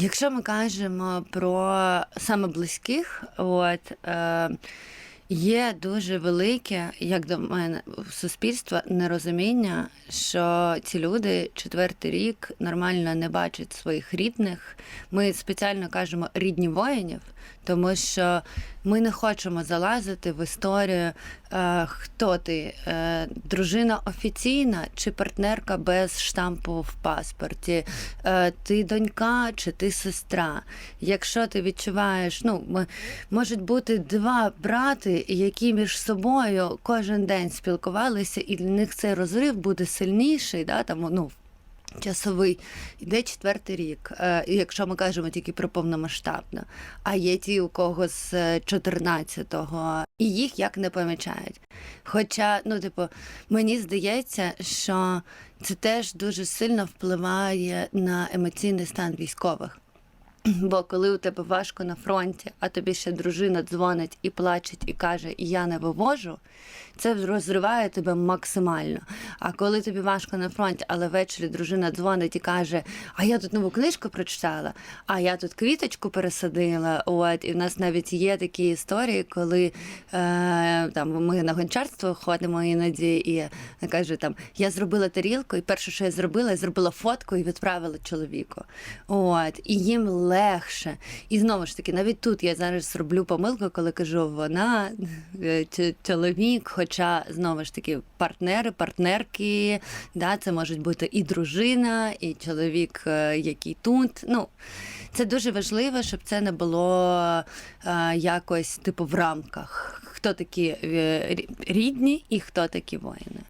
Якщо ми кажемо про саме близьких, от е, є дуже велике, як до мене, в суспільства нерозуміння, що ці люди четвертий рік нормально не бачать своїх рідних. Ми спеціально кажемо рідні воїнів, тому що ми не хочемо залазити в історію, е, хто ти, е, дружина офіційна чи партнерка без штампу в паспорті, е, ти донька чи ти сестра. Якщо ти відчуваєш, ну можуть бути два брати, які між собою кожен день спілкувалися, і для них цей розрив буде сильніший, да, там, ну, Часовий іде четвертий рік, е, якщо ми кажемо тільки про повномасштабно. А є ті, у кого з е, 14-го, і їх як не помічають. Хоча, ну, типу, мені здається, що це теж дуже сильно впливає на емоційний стан військових. Бо коли у тебе важко на фронті, а тобі ще дружина дзвонить і плачеть, і каже, я не вивожу, це розриває тебе максимально. А коли тобі важко на фронті, але ввечері дружина дзвонить і каже, а я тут нову книжку прочитала, а я тут квіточку пересадила. От, і в нас навіть є такі історії, коли е, там ми на гончарство ходимо іноді, і я кажу, там я зробила тарілку, і перше, що я зробила, я зробила фотку і відправила чоловіку. От, і їм легше. І знову ж таки, навіть тут я зараз роблю помилку, коли кажу вона е, чоловік, хоча знову ж таки партнери, партнерки, да, це можуть бути і дружина, і чоловік, е, який тут. Ну, це дуже важливо, щоб це не було е, якось типу в рамках. Хто такі рідні і хто такі воїни.